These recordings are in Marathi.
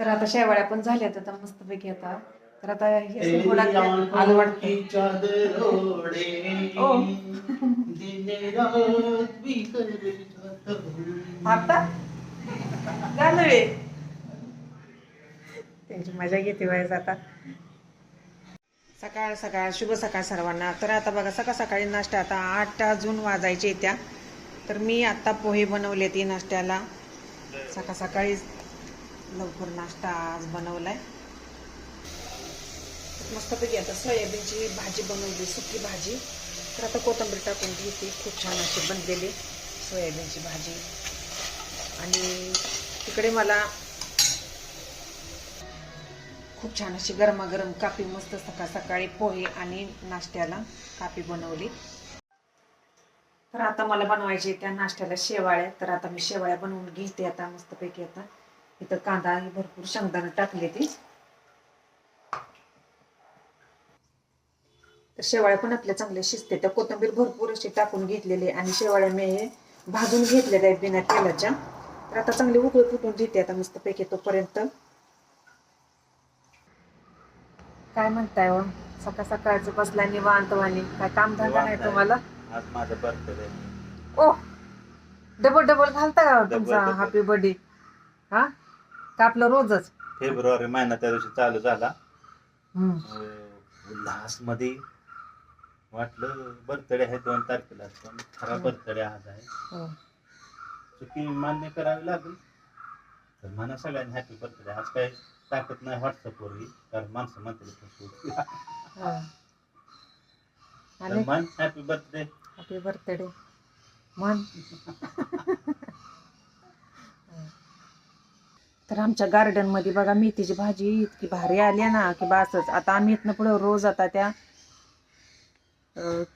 तर आता शेवाळ्या पण झाल्यात आता मस्तपैकी आता. तर आता हे आलं वाटतं. त्यांची मजा घेते वयाच आता. सकाळ सकाळ शुभ सकाळ सर्वांना. तर आता बघा सकाळ सकाळी नाश्ता आता आठ जून वाजायचे येत्या. तर मी आता पोहे बनवले ती नाश्त्याला. सकाळ सकाळी लवकर नाश्ता आज बनवलाय. मस्तपैकी आता सोयाबीनची भाजी बनवली सुकी भाजी. तर आता कोथंबीर टाकून घेते खूप छान अशी बनलेली सोयाबीनची भाजी. आणि तिकडे मला खूप छान अशी गरमागरम कापी मस्त सकाळ सकाळी पोहे आणि नाश्त्याला कापी बनवली. तर आता मला बनवायची त्या नाश्त्याला शेवाळ्या. तर आता मी शेवाळ्या बनवून घेते आता मस्तपैकी आता. इथं कांदा भरपूर शेंगदाणा टाकले ती. तर शेवाळ्या पण आपल्या चांगल्या शिजते. त्या कोथिंबीर भरपूर अशी टाकून घेतलेली आणि शेवाळ्या मी हे भाजून घेतलेल्या आहेत बिना तेलाच्या. तर आता चांगली उकळी फुटून देते आता मस्तपैकी तोपर्यंत. काय म्हणताय हो? सकाळ सकाळचं बसला निवांत वाणी. काय काम धंदा नाही तुम्हाला? आज माझा बर्थडे ओ डबल डबल घालता का Double, तुमचा. हॅपी बर्थडे हा? का आपलं रोजच. फेब्रुवारी महिना त्या दिवशी चालू झाला. हम्म. उल्हासमध्ये वाटलं बर्थडे आहे दोन तारखेला पण खरा. बर्थडे आज आहे. हो. चुकी मान्य करावी लागेल. तर म्हणा सगळ्यांनी हॅपी बर्थडे आज काय टाकत नाही व्हॉट्सअपवर कारण माणसं म्हणते हा. आणि मन हॅपी बर्थडे हॅपी बर्थडे म्हण. तर आमच्या गार्डनमध्ये बघा मेथीची भाजी इतकी भारी आली आहे ना की बासच आता आम्ही इथनं पुढं रोज आता त्या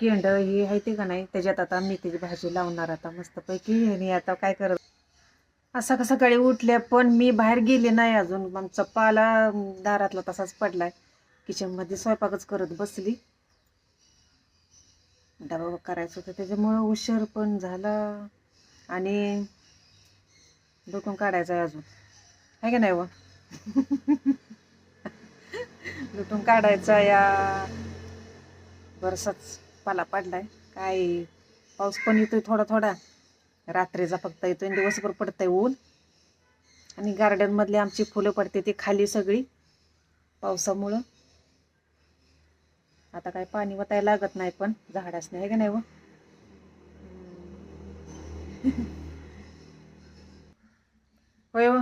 केंड ही आहे ते का नाही त्याच्यात आता मेथीची भाजी लावणार आता मस्तपैकी. आणि आता काय करत असं का सकाळी उठल्या पण मी बाहेर गेले नाही अजून. आमचा पाला दारातला तसाच पडलाय. किचनमध्ये स्वयंपाकच करत बसली. डबा करायचं होतं त्याच्यामुळं उशीर पण झाला. आणि डोकून काढायचं आहे अजून. आहे का नाही व? लुटून काढायचा या बरसाच पाला पडलाय. काय पाऊस पण येतोय थोडा थोडा. रात्रीचा फक्त येतोय आणि दिवसभर पडतंय ऊन. आणि गार्डनमधली आमची फुलं पडते ती खाली सगळी पावसामुळं. आता काय पाणी वतायला लागत नाही पण झाडाच नाही का नाही व? होय व?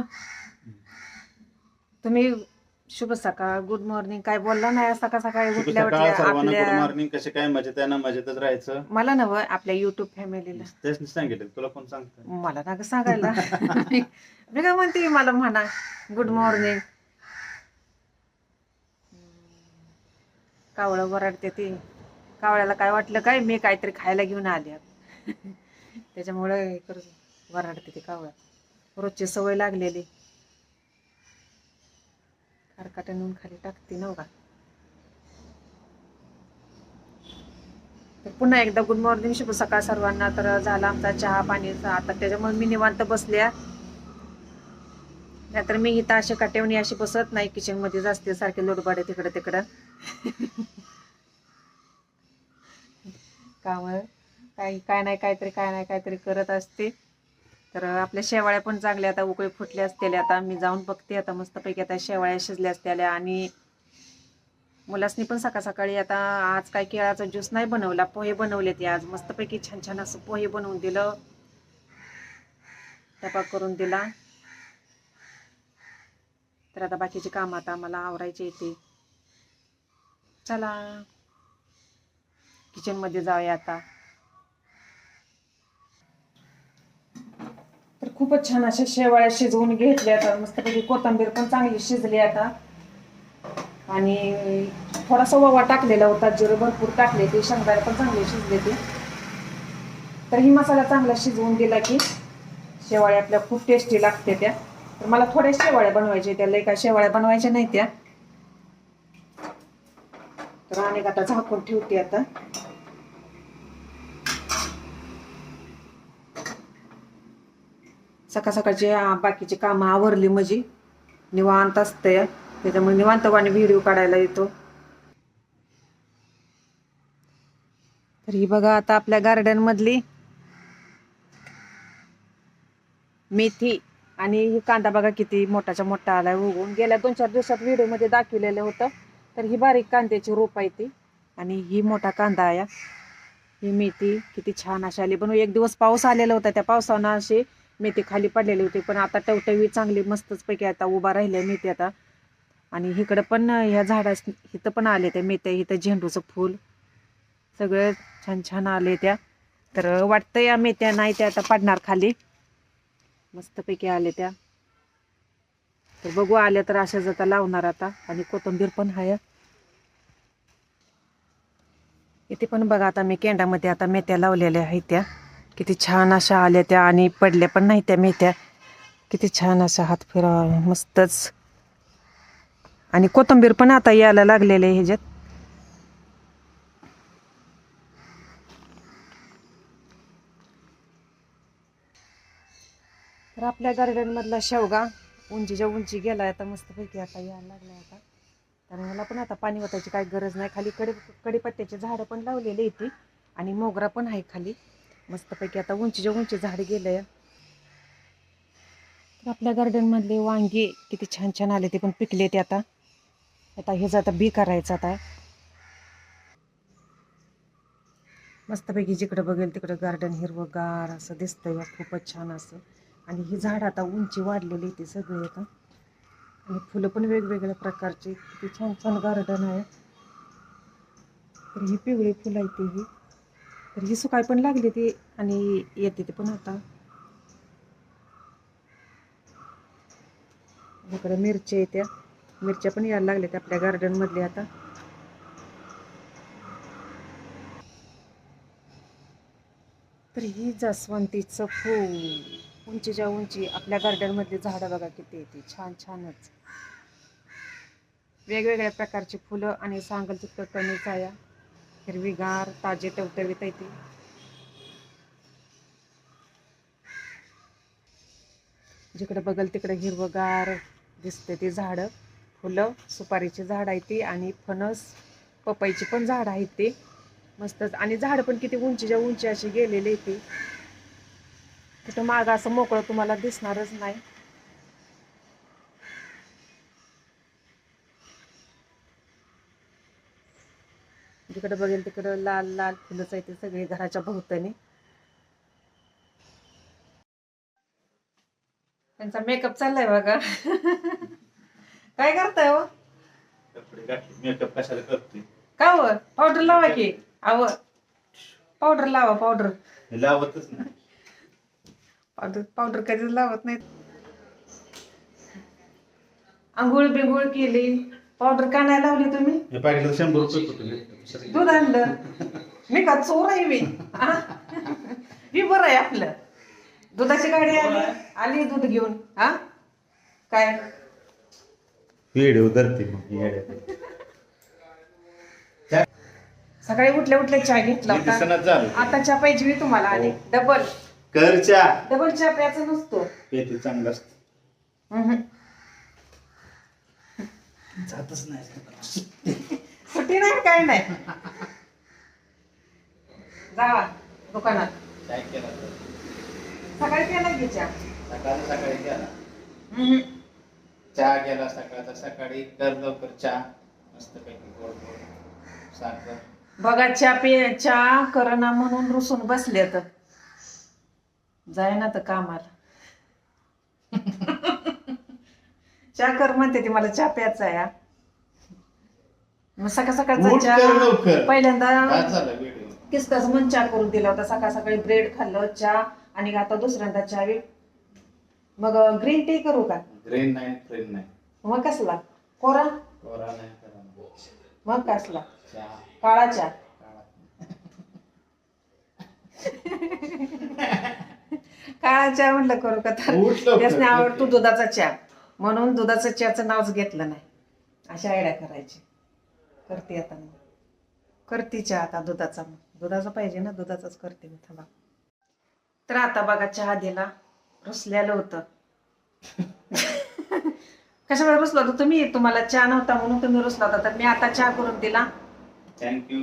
तुम्ही शुभ सकाळ गुड मॉर्निंग काय बोलला नाही सकाळ सकाळी शुभ उठल्या सकाळ उठल्या सर्वांना गुड आपल्या मॉर्निंग कसे काय मजेत आहे ना? मजेतच राहायचं. मला नव आपल्या युट्यूब फॅमिलीला तेच सांगितलं तुला कोण सांगतं? मला ना सांगायला. मी मी काय म्हणते मला म्हणा. गुड मॉर्निंग कावळं वराडते ती. कावळ्याला काय वाटलं काय? मी काहीतरी खायला घेऊन आले त्याच्यामुळे वराडते ती कावळा. रोजची सवय लागलेली. खारकाट्या नेऊन खाली टाकते ना का? तर पुन्हा एकदा गुड मॉर्निंग शुभ सकाळ सर्वांना. तर झाला आमचा चहा पाणीचा. आता त्याच्यामुळे मी निवांत बसल्या. नाहीतर मी इथं असे काटेवणी अशी बसत नाही किचनमध्ये असते सारखे लोटबाडे तिकडं तिकडं. काम काही काय नाही काहीतरी काय नाही काहीतरी करत असते. तर आपल्या शेवाळ्या पण चांगल्या आता उकळी फुटल्या असतील. आता मी जाऊन बघते आता मस्तपैकी आता शेवाळ्या शिजल्या असत्याल्या. आणि मुलासनी पण सकाळ सकाळी आता आज काय केळाचा ज्यूस नाही बनवला पोहे बनवले ते आज. मस्तपैकी छान छान असं पोहे बनवून दिलं. टपा करून दिला. तर आता बाकीची कामं आता मला आवरायची येते चला. किचनमध्ये जाऊया आता. खूपच छान अशा शेवाळ्या शिजवून घेतल्या आता मस्तपैकी कोथिंबीर पण चांगली शिजली आता. आणि थोडासा ओवा टाकलेला होता जिरं भरपूर टाकले ते शेंगदाणे पण चांगले शिजले ते. तर ही मसाला चांगला शिजवून दिला की शेवाळ्या आपल्या खूप टेस्टी लागते त्या. तर मला थोड्या शेवाळ्या बनवायच्या त्या लई का शेवाळ्या बनवायच्या नाही त्या. तर अनेक आता झाकून ठेवते आता. सकाळ सकाळची बाकीचे कामं आवरली म्हणजे निवांत असते. त्याच्यामुळे निवांतवाने व्हिडिओ काढायला येतो. तर ही बघा आता आपल्या गार्डन मधली मेथी आणि ही कांदा बघा किती मोठाच्या मोठा आलाय. उगवून गेल्या दोन चार दिवसात व्हिडिओमध्ये दाखवलेलं होतं. तर ही बारीक कांद्याची रोप आहे ती आणि ही मोठा कांदा आहे. ही मेथी किती छान अशी आली. पण एक दिवस पाऊस आलेला होता. त्या पावसानं अशी मेथी खाली पडलेली होती पण आता टवटवी चांगली मस्तच पैकी आता उभा राहिल्या मेथी आता. आणि इकडं पण ह्या झाडा इथं पण आले त्या मेथ्या इथं झेंडूचं फूल. सगळं छान छान आले त्या. तर वाटतं या मेथ्या नाही त्या आता पडणार खाली. मस्तपैकी आले त्या. तर बघू आल्या तर अशाच आता लावणार आता. आणि कोथिंबीर पण आहे इथे पण बघा आता मी केंडामध्ये आता मेथ्या लावलेल्या आहेत त्या. किती छान अशा आल्या त्या आणि पडल्या पण नाही त्या मेथ्या. किती छान अशा हात फिरा मस्तच. आणि कोथिंबीर पण आता यायला लागलेले आहे ह्याच्यात. तर आपल्या गार्डन मधला शेवगा उंचीच्या उंची गेला आता मस्तपैकी आता यायला लागला आता. तर मला पण आता पाणी वाटायची काही गरज नाही. खाली कडे कडीपत्त्याचे झाडं पण लावलेले इथे आणि मोगरा पण आहे खाली. मस्तपैकी आता उंचीच्या उंची झाड गेलंय. तर आपल्या गार्डन मधले वांगे किती छान छान आले ते पण पिकले ते आता. आता हे आता बी करायचं आता. मस्तपैकी जिकडं बघेल तिकडं गार्डन हिरवंगार असं दिसतंय खूपच छान असं. आणि ही झाड आता उंची वाढलेली ती सगळी आता. आणि फुलं पण वेगवेगळ्या प्रकारची किती छान छान गार्डन आहे. तर ही पिवळी फुलं आहे ती. ही तर ही सुकाय पण लागली ती आणि येते ती पण आता. इकडे मिरच्या येत्या. मिरच्या पण यायला लागल्या आपल्या गार्डन आता. तर ही जास्वंतीचं फूल. उंचीच्या उंची आपल्या गार्डनमधली झाडं बघा किती येते. छान छानच. वेगवेगळ्या प्रकारची फुलं आणि सांगल तितकं कमी चाया हिरवीगार ताजे टवटवीत येते जिकडे बघल तिकडे हिरवगार दिसते ती झाडं. फुलं सुपारीची झाड आहे ती आणि फणस पपईची पण झाड आहेत ते. मस्तच आणि झाड पण किती उंचीच्या उंची अशी गेलेली ती. तिथं माग असं मोकळं तुम्हाला दिसणारच नाही. जिकडे बघेल तिकडं लाल लाल फुलंच आहे ते सगळे घराच्या भोवतानी. त्यांचा मेकअप चाललाय बघा. काय करताय हो? मेकअप कशाला करतोय? का हो? पावडर लावा की. अव पावडर लावा पावडर लावतच नाही. पावडर पावडर कधीच लावत नाहीत. आंघोळ बिंघोळ केली. पावडर का नाही लावली तुम्ही? पाहिजे शंभर रुपये होतो. दूध आणलं मी का चोर आहे मी? हा? मी बरं आहे आपलं. दुधाची गाडी आली. आली दूध घेऊन. हा काय? व्हिडिओ धरते मग सकाळी उठल्या उठल्या चहा घेतला मी होता. दिसनाच झालो. आता चहा पाहिजे मी तुम्हाला. आणि डबल कर चहा. डबल चहा प्यायचा नसतो. पेते चांगलं असतं. हम्म. जातच नाही. सुट्टी नाही काय नाही. जावा दुकानात. काय केलं? सकाळी प्यायला घे चहा? सकाळी सकाळी हम्म. चहा गेला सकाळचा सकाळी कर लवकर चहा मस्त पैकी गोड गोड साखर. बघा चहा पे चहा करना म्हणून रुसून बसले तर. जाय ना तर कामाला. चहा कर म्हणते ती मला चहा प्यायचा आहे हा. मग सकाळ सकाळचा उठ कर चहा लवकर. पहिल्यांदा झालं किसकाच मन चहा करून दिला होता. सकाळ सकाळी ब्रेड खाल्लं चहा आणि आता दुसऱ्यांदा चहा बी. मग ग्रीन टी करू का? ग्रेन नाही नाही. मग कसला? कोरा? कोरा नाही करा. नाही. मग कसला? चहा. काळा चहा. काळा काळा चहा म्हटलं करू का तर? उठ लवकर. त्यासने आवडतो दुधाचा चहा. म्हणून दुधाचं चहाचं नावच घेतलं नाही. अशा आयडिया करायची. करते आता मग करते चहा आता दुधाचा मग. दुधाचा पाहिजे ना दुधाचाच करते मी थांबा तर आता बघा चहा दिला. रुसलेलं होतं. कशामुळे रुसला होता? तुम्ही तुम्हाला चहा नव्हता म्हणून तुम्ही रुसला होता तर मी आता चहा करून दिला. थँक्यू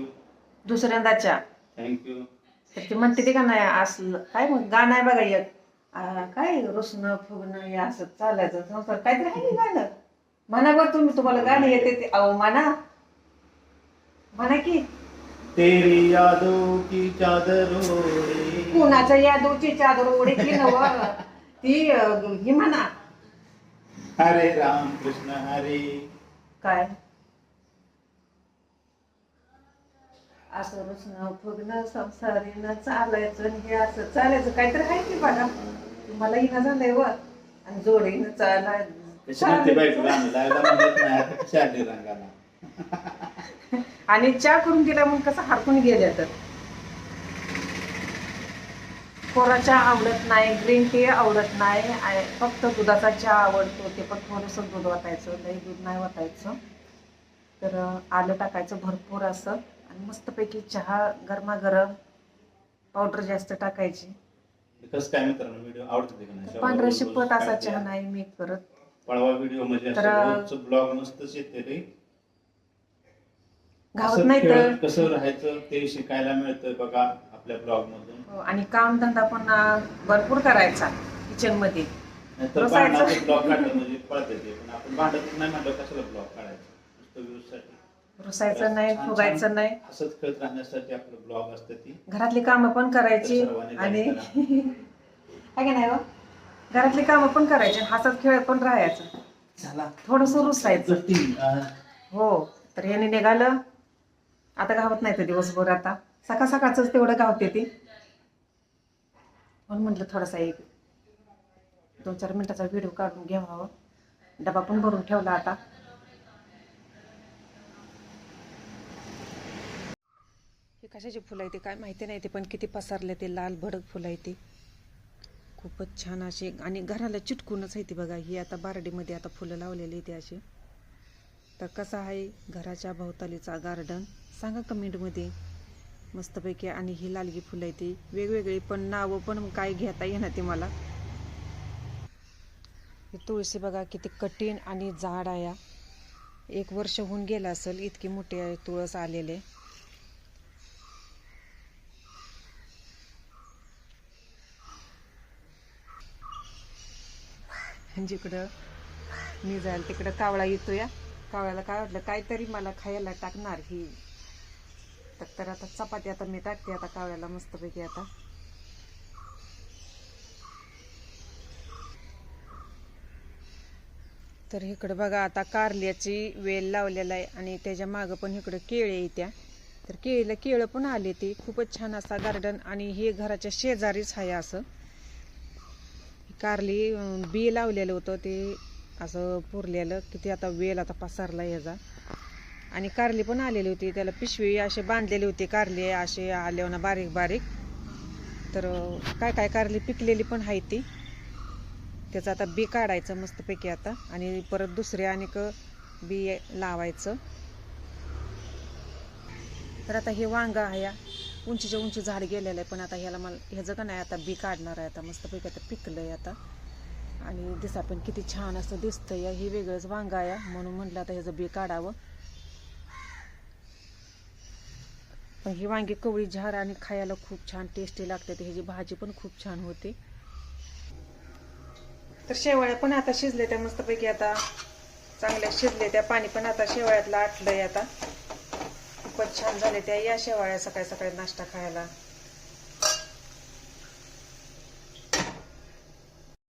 दुसऱ्यांदा चहा. थँक्यू तर ती म्हणते ते का नाही असलं. काय मग? गाणं आहे बघा एक. आ, काय रुसणं फुगणं हे असं चालायचं. संसार काहीतरी आहे गाणं. म्हणा बरं तुम्ही तुम्हाला गाणं येते ते. अहो म्हणा. म्हणा की तेरी यादों की चादर ओढ़े। कुणाचं यादवची चादर ओढीतली नव? ती अं, ही म्हणा. हरे राम कृष्ण हरे। काय? असं रुसणं फुगणं संसारीनं चालायचं आणि हे असं चालायचं. काहीतरी आहे की बघा तुम्हाला येणं झालंय व. आणि जोडीनं चाला कशी म्हणते बायको गाणं लागला म्हणत नाही आता कशी आली रंगाला? आणि चहा करून दिला मग कसं हरकून गेल्या तर कोरा चहा आवडत नाही ग्रीन टी आवडत नाही आणि फक्त दुधाचा चहा आवडतो ते पण थोडंसं दूध वाटायचं लई दूध नाही वाटायचं. तर आलं टाकायचं भरपूर असं आणि मस्तपैकी चहा गरमागरम पावडर जास्त टाकायची. कसं काय मित्रांनो व्हिडिओ आवडते का नाही? पांढरा शिपट असा चहा. नाही मी करत. पळवा व्हिडिओ म्हणजे तर- ब्लॉग मस्तच येते घावत नाही तर कसं राहायचं ते शिकायला मिळतं बघा आपल्या ब्लॉग मधून हो, आणि काम धंदा पण अं, भरपूर करायचा किचनमध्ये नाहीतर बसायचं. भांडणाचं ब्लॉग काढलं म्हणजे पळत येते पण आपण भांडतच नाही म्हणलं कशाला ब्लॉग काढायचं? नुसतं व्ह्यूजसाठी रुसायचं नाही छान- फुगायचं नाही. हसत खेळत राहण्यासाठी आपलं ब्लॉग असतं ती. घरातली कामं पण करायची सर्वांनी आणि. आहे की नाही हो? घरातली कामं पण करायची आणि हसत खेळत पण राहायचं. चला थोडस रुसायचं. हो तर याने निघालं. आता गावत नाही तर दिवसभर आता. सकाळ सकाळचंच तेवढं गावते ती म्हणून म्हटलं थोडासा एक दोन चार मिनटाचा व्हिडिओ काढून घ्यावा. डबा पण भरून ठेवला आता. हे कशाची फुलं आहे ते काय माहिती नाही ते पण किती पसरले ते लाल भडक फुलं आहे ते. खूपच छान असे. आणि घराला चिटकूनच आहे ती बघा ही आता बारडीमध्ये आता फुलं लावलेली ते असे तर कसा आहे घराच्या भोवतालीचा गार्डन सांगा कमेंटमध्ये. मस्तपैकी आणि ही लालगी फुलं आहे ती. वेगवेगळी पण नावं पण काय घेता येणार ते मला. तुळशी बघा किती कठीण आणि जाड आहे एक वर्ष होऊन गेलं असेल इतकी मोठी आहे तुळस आलेले. जिकडं मी जाईल तिकडं कावळा येतो या कावळ्याला काय वाटलं? काहीतरी मला खायला टाकणार ही. तर आता चपाती आता मी टाकते आता कावळ्याला मस्तपैकी आता. तर इकडं बघा आता कारल्याची वेल लावलेला आहे आणि त्याच्या मागं पण इकडं केळे येत्या तर केळीला केळं पण आले ते. खूपच छान असा गार्डन आणि हे घराच्या शेजारीच आहे असं. कारली बी लावलेलं होतं ते. असं पुरलेलं की ते आता वेल आता पसरला ह्याचा. आणि कारली पण आलेली होती त्याला पिशवी असे बांधलेली होती कारली असे आल्यावर ना बारीक बारीक. तर काय काय कारली पिकलेली पण आहे ती. त्याचं आता बी काढायचं मस्तपैकी आता. आणि परत दुसरे आणि बी लावायचं. तर आता हे वांगा आहे या. उंचीच्या उंची झाड गेलेलं आहे पण आता ह्याला मला ह्याचं का नाही आता बी काढणार आहे आता. मस्तपैकी आता पिकलं आहे आता. आणि दिसा पण किती छान असं दिसतं या हे वेगळंच वांगा आहे म्हणून म्हटलं आता ह्याचं बी काढावं. पण ही वांगी कवळी झार आणि खायला खूप छान टेस्टी लागते ह्याची भाजी पण खूप छान होते. तर शेवाळ्या पण आता शिजले त्या मस्तपैकी आता. चांगल्या शिजले त्या पाणी पण आता शेवाळ्यातलं आटलंय आता. खूपच छान झाले त्या या शेवाळ्या सकाळी सकाळी नाश्ता खायला.